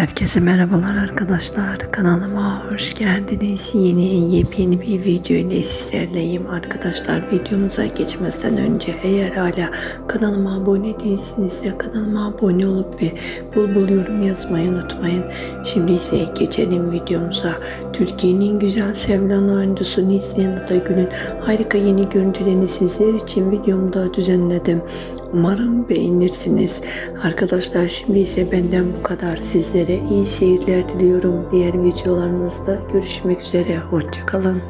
Herkese merhabalar arkadaşlar. Kanalıma hoş geldiniz. Yeni yepyeni bir video ile sizlerleyim arkadaşlar. Videomuza geçmezden önce eğer hala kanalıma abone değilsiniz de kanalıma abone olup ve bul bul yorum yazmayı unutmayın. Şimdi ise geçelim videomuza. Türkiye'nin güzel sevilen oyuncusu Neslihan Atagül'ün harika yeni görüntülerini sizler için videomda düzenledim. Umarım beğenirsiniz. Arkadaşlar şimdi ise benden bu kadar. Sizlere iyi seyirler diliyorum. Diğer videolarımızda görüşmek üzere. Hoşçakalın.